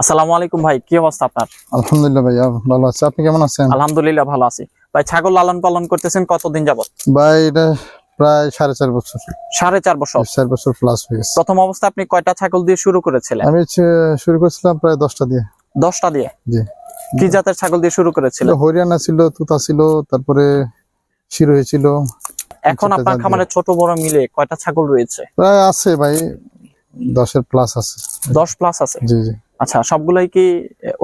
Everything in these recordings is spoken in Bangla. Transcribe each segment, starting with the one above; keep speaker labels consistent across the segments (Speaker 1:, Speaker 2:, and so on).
Speaker 1: আসসালামু আলাইকুম ভাই কি অবস্থা আপনার?
Speaker 2: আলহামদুলিল্লাহ ভাইয়া ভালো আছে। আপনি কেমন আছেন?
Speaker 1: আলহামদুলিল্লাহ ভালো আছি। ভাই ছাগল লালন পালন করতেছেন কতদিন যাবত
Speaker 2: ভাই এটা প্রায় সাড়ে চার বছর।
Speaker 1: সাড়ে চার বছর।
Speaker 2: চার বছর প্লাস হয়ে গেছে।
Speaker 1: প্রথম অবস্থা আপনি কয়টা ছাগল দিয়ে শুরু করেছিলেন?
Speaker 2: আমি শুরু করেছিলাম প্রায় দশটা দিয়ে।
Speaker 1: দশটা দিয়ে?
Speaker 2: জি।
Speaker 1: কি জাতের ছাগল দিয়ে শুরু করেছিলেন?
Speaker 2: হরিয়ানা ছিল তুতা ছিল তারপরে শিরো হয়েছিল
Speaker 1: এখন আপনার খামারে ছোট বড় মিলে কয়টা ছাগল রয়েছে?
Speaker 2: প্রায় আছে ভাই দশের প্লাস আছে।
Speaker 1: দশ প্লাস আছে?
Speaker 2: জি জি।
Speaker 1: আচ্ছা সবগুলাই কি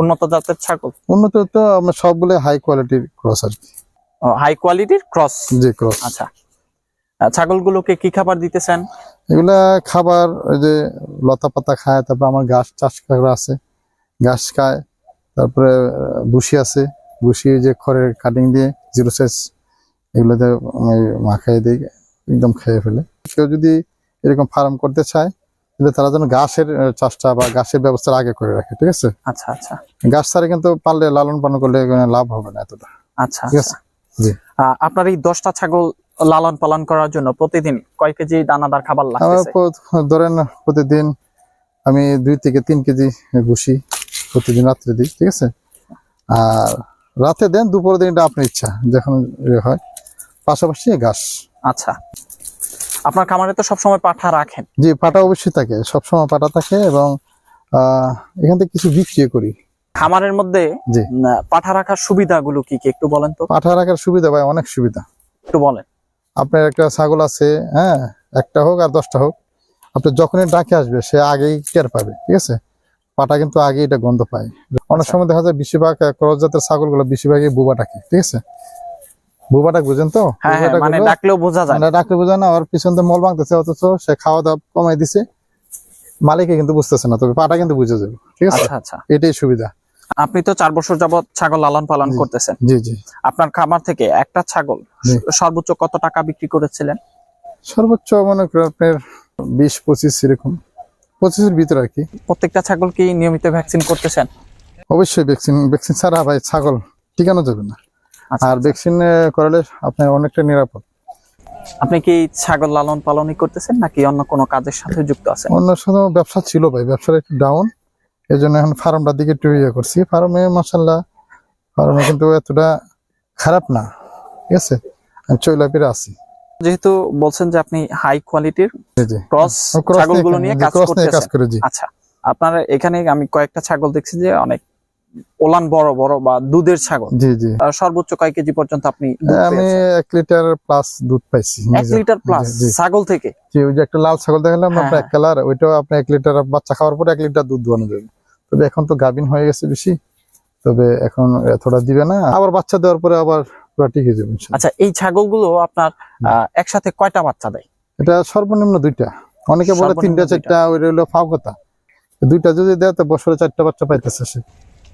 Speaker 1: উন্নত জাতের ছাগল?
Speaker 2: উন্নত তো আমরা সবগুলো হাই কোয়ালিটির ক্রস আর কি।
Speaker 1: হাই কোয়ালিটির ক্রস
Speaker 2: জি ক্রস
Speaker 1: আচ্ছা। ছাগলগুলোকে কি খাবার দিতেছেন?
Speaker 2: এগুলা খাবার ওই যে লতা পাতা খায় তারপর আমার ঘাস চাষ করা আছে ঘাস খায় তারপরে ভুসি আছে ভুসি যে খড়ের কাটিং দিয়ে জিরো সাইজ এগুলোতে মাখাই দিই একদম খেয়ে ফেলে। কেউ যদি এরকম ফার্ম করতে চায় তাহলে তারা যেন ঘাসের চাষটা বা ঘাসের ব্যবস্থা আগে করে রাখে ঠিক আছে?
Speaker 1: আচ্ছা আচ্ছা।
Speaker 2: ঘাস ছাড়া কিন্তু পারলে লালন পালন করলে লাভ হবে না এতটা।
Speaker 1: আচ্ছা
Speaker 2: ঠিক
Speaker 1: আচ্ছা।
Speaker 2: আছে জি
Speaker 1: আপনার এই দশটা ছাগল লালন পালন করার জন্য প্রতিদিন কয় কেজি দানাদার খাবার
Speaker 2: প- ধরেন প্রতিদিন আমি দুই থেকে তিন কেজি ঘুষি প্রতিদিন রাত্রে দিই ঠিক আছে? আর রাতে দেন দুপুরে দিন এটা আপনার ইচ্ছা যখন ইয়ে হয়। পাশাপাশি ঘাস।
Speaker 1: আচ্ছা। আপনার খামারে তো সবসময় পাঠা রাখেন।
Speaker 2: জি পাটা অবশ্যই থাকে সবসময় পাটা থাকে এবং এখান থেকে কিছু বিক্রি করি।
Speaker 1: খামারের মধ্যে পাঠা রাখার সুবিধাগুলো কি কি? একটু বলেন তো।
Speaker 2: পাঠা রাখার সুবিধা ভাই অনেক সুবিধা।
Speaker 1: একটু বলেন।
Speaker 2: আপনার একটা ছাগল আছে হ্যাঁ একটা হোক আর দশটা হোক আপনি যখনই ডাকে আসবে সে আগেই টের পাবে ঠিক আছে? পাটা কিন্তু আগে এটা গন্ধ পায়। অনেক
Speaker 1: আচ্ছা।
Speaker 2: সময় দেখা যায় বেশিরভাগ ক্রস জাতের ছাগলগুলো বেশিরভাগই বুবা ডাকে ঠিক আছে? বুঝেন তো?
Speaker 1: হ্যাঁ হ্যাঁ মানে ডাকলেও বোঝা যায়।
Speaker 2: মানে ডাকলে বোঝে না ওর পিছন মল ভাঙতেছে অথচ সে খাওয়া দাওয়া কমাই দিছে। মালিকে কিন্তু বুঝতেছে না তবে পাটা কিন্তু বুঝে যাবে ঠিক আছে?
Speaker 1: আচ্ছা আচ্ছা।
Speaker 2: এটাই সুবিধা।
Speaker 1: আপনি তো চার বছর যাবত ছাগল লালন পালন করতেছেন।
Speaker 2: জি জি।
Speaker 1: আপনার খামার থেকে একটা ছাগল সর্বোচ্চ কত টাকা বিক্রি করেছিলেন?
Speaker 2: সর্বোচ্চ মনে করেন আপনার বিশ পঁচিশ এরকম। পঁচিশের ভিতরে আর কি।
Speaker 1: প্রত্যেকটা ছাগল কি নিয়মিত ভ্যাকসিন করতেছেন?
Speaker 2: অবশ্যই ভ্যাকসিন ভ্যাকসিন ছাড়া ভাই ছাগল টিকানো যাবে না। আর ভ্যাকসিন করালে আপনার অনেকটা নিরাপদ।
Speaker 1: আপনি কি ছাগল লালন পালনই করতেছেন নাকি অন্য কোনো কাজের সাথে যুক্ত আছেন?
Speaker 2: অন্য সময় ব্যবসা ছিল ভাই ব্যবসাটা একটু ডাউন এই জন্য এখন ফার্মটার দিকে একটু ইয়ে করছি। ফার্মে মাসাল্লাহ ফার্মে কিন্তু এতটা খারাপ না ঠিক আছে? আমি চৈলাপিরে আছি।
Speaker 1: যেহেতু বলছেন যে আপনি হাই কোয়ালিটির ক্রস ছাগলগুলো নিয়ে কাজ করতেছেন। আচ্ছা আপনার এখানে আমি কয়েকটা ছাগল দেখছি যে অনেক ওলান বড় বড় বা দুধের ছাগল।
Speaker 2: জি জি।
Speaker 1: সর্বোচ্চ কয় কেজি পর্যন্ত আপনি
Speaker 2: আমি? এক লিটার প্লাস দুধ পাইছি
Speaker 1: এক লিটার প্লাস। ছাগল থেকে?
Speaker 2: জি, ওই যে একটা লাল ছাগল দেখালাম আপনার এক কালার ওইটাও আপনি এক লিটার বাচ্চা খাওয়ার পরে এক লিটার দুধ দোয়ানো যাবে। তবে এখন তো গাভিন হয়ে গেছে বেশি তবে এখন এতটা দিবে না। আবার বাচ্চা দেওয়ার পরে আবার পুরো টিকে যাবে
Speaker 1: আচ্ছা এই ছাগলগুলো আপনার একসাথে কয়টা বাচ্চা দেয়?
Speaker 2: এটা সর্বনিম্ন দুইটা। অনেকে বলে তিনটা চারটা ওই রইল ফাও কথা। দুইটা যদি দেয় তো বছরে চারটা বাচ্চা পাইতেছে সে।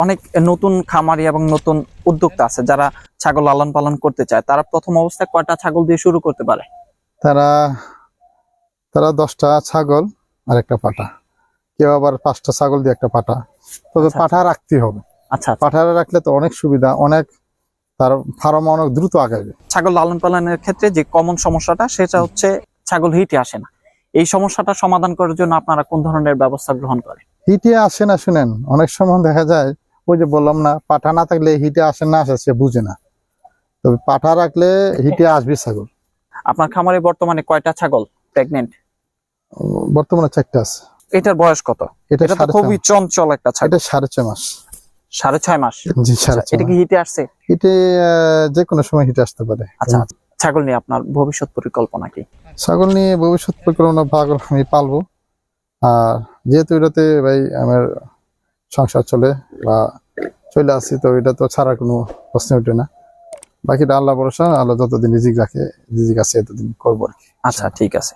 Speaker 1: অনেক নতুন খামারি এবং নতুন উদ্যোক্তা আছে যারা ছাগল লালন পালন করতে চায়। তারা প্রথম অবস্থায় কয়টা ছাগল দিয়ে শুরু করতে পারে?
Speaker 2: তারা তারা দশটা ছাগল আর একটা পাটা। কেউ আবার পাঁচটা ছাগল দিয়ে একটা পাটা। তবে
Speaker 1: আচ্ছা।
Speaker 2: পাঠা রাখতে হবে।
Speaker 1: আচ্ছা
Speaker 2: পাঠারা রাখলে তো অনেক সুবিধা অনেক তার ফার্ম অনেক দ্রুত আগাবে।
Speaker 1: ছাগল লালন পালনের ক্ষেত্রে যে কমন সমস্যাটা সেটা হচ্ছে ছাগল হিটে আসে না। এই সমস্যাটা সমাধান করার জন্য আপনারা কোন ধরনের ব্যবস্থা গ্রহণ করেন?
Speaker 2: হিটে আসে না শুনেন অনেক সময় দেখা যায় ওই যে বললাম না পাঠা না থাকলে হিটে আসে না আসে সে বুঝে না। তবে পাঠা রাখলে হিটে আসবে ছাগল।
Speaker 1: আপনার খামারে বর্তমানে কয়টা ছাগল প্রেগনেন্ট
Speaker 2: বর্তমানে চারটা আছে।
Speaker 1: এটার বয়স কত?
Speaker 2: এটা
Speaker 1: তো খুবই চঞ্চল একটা ছাগল।
Speaker 2: এটা সাড়ে ছয় মাস।
Speaker 1: সাড়ে ছয় মাস?
Speaker 2: জি সাড়ে
Speaker 1: আচ্ছা,
Speaker 2: ছয়
Speaker 1: এটা কি হিটে আসছে
Speaker 2: হিটে যে কোনো সময় হিটে আসতে পারে।
Speaker 1: আচ্ছা ছাগল নিয়ে আপনার ভবিষ্যৎ পরিকল্পনা কি?
Speaker 2: ছাগল নিয়ে ভবিষ্যৎ পরিকল্পনা পাগল আমি পালবো। আর যেহেতু এটাতে ভাই আমার সংসার চলে বা চলে আসছি, তো এটা তো ছাড়া কোনো প্রশ্ন উঠে না। বাকিটা আল্লাহ ভরসা, আল্লাহ যতদিন রিজিক রাখে, রিজিক আছে এতদিন করব আর কি।
Speaker 1: আচ্ছা ঠিক আছে।